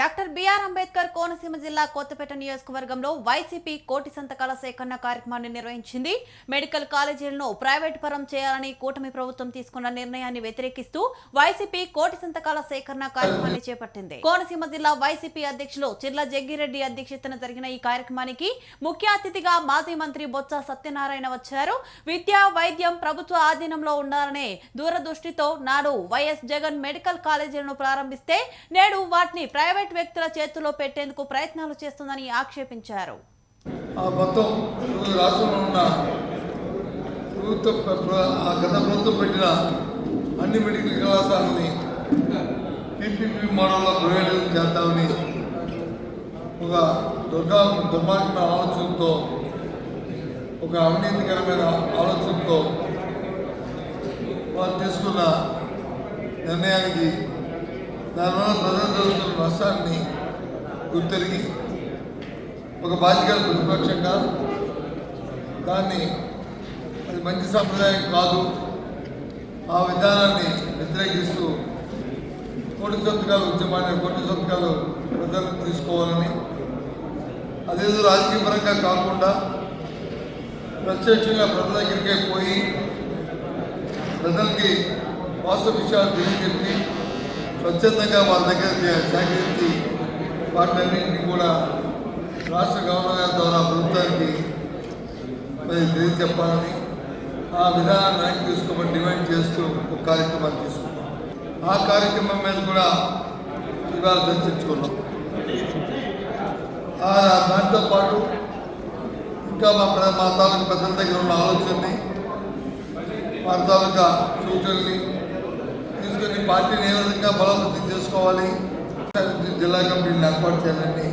Doctor BR Ambedkar Konaseema జిల్లా కొత్తపేట నియోజకవర్గంలో YCP కోటి సంతకాల సేకరణ కార్యక్రమాన్ని నిర్వహించింది. మెడికల్ కాలేజీలను ప్రైవేట్ పరం చేయాలని కూటమి ప్రభుత్వం తీసుకున్న నిర్ణయాన్ని వ్యతిరేకిస్తూ వైసీపీ కోటి సంతకాల సేకరణ కార్యక్రమాన్ని చేపట్టింది. కోనసీమ జిల్లా వైసీపీ అధ్యక్షులు చిర్ల జగ్గిరెడ్డి అధ్యక్షతన జరిగిన ఈ కార్యక్రమానికి ముఖ్య అతిథిగా మాజీ మంత్రి బొత్స సత్యనారాయణ వచ్చారు. విద్య వైద్యం ప్రభుత్వ ఆధీనంలో ఉండాలనే దూరదృష్టితో నాడు వైఎస్ జగన్ మెడికల్ కాలేజీలను ప్రారంభిస్తే నేడు వాటిని ప్రైవేట్ వ్యక్తుల చేతుల్లో పెట్టేందుకు ప్రయత్నాలు చేస్తుందని ఆక్షేపించారు. ఆ మొత్తం రాష్ట్రంలో ఉన్న ప్రభుత్వ గత ప్రభుత్వం పెట్టిన అన్ని మెడికల్ కళాశాలని పీపీపీ మోడల్లో ప్రైవేట్ చేద్దామని ఒక దుర్గా దుర్మార్గమైన ఆలోచనతో ఒక అవినీతికరమైన ఆలోచనతో వారు తీసుకున్న నిర్ణయానికి దానివల్ల ప్రజలు జరుగుతున్న నష్టాన్ని గుర్తెరిగి ఒక బాధ్యత ప్రతిపక్షంగా దాన్ని అది మంచి సంప్రదాయం కాదు. ఆ విధానాన్ని వ్యతిరేకిస్తూ కోటి సంతకాలు ఉద్యమాన్ని కోటి సంతకాలు ప్రజలకు తీసుకోవాలని. అదేదో రాజకీయ పరంగా కాకుండా ప్రత్యక్షంగా ప్రజల దగ్గరికే పోయి ప్రజలకి వాస్తవ విషయాలు తెలియజెప్పి స్వచ్ఛందంగా వాళ్ళ దగ్గర సేకరించి వాటినన్నింటినీ కూడా రాష్ట్ర గవర్నమెంట్ ద్వారా ప్రభుత్వానికి తెలియజెప్పాలని ఆ విధానాన్ని ర్యాంక్ తీసుకోమని డిమాండ్ చేస్తూ ఒక కార్యక్రమాన్ని తీసుకున్నాం ఆ కార్యక్రమం మీద కూడా ఇవాళ చర్చించుకున్నాం. దాంతో పాటు ఇంకా మా ప్ర- మా తాలూకు పెద్దల దగ్గర ఉన్న ఆలోచనని వారి తాలూకా సూచనల్ని తీసుకొని పార్టీని ఏ విధంగా బలోపేతం చేసుకోవాలి? జిల్లా కమిటీని ఏర్పాటు చేయాలని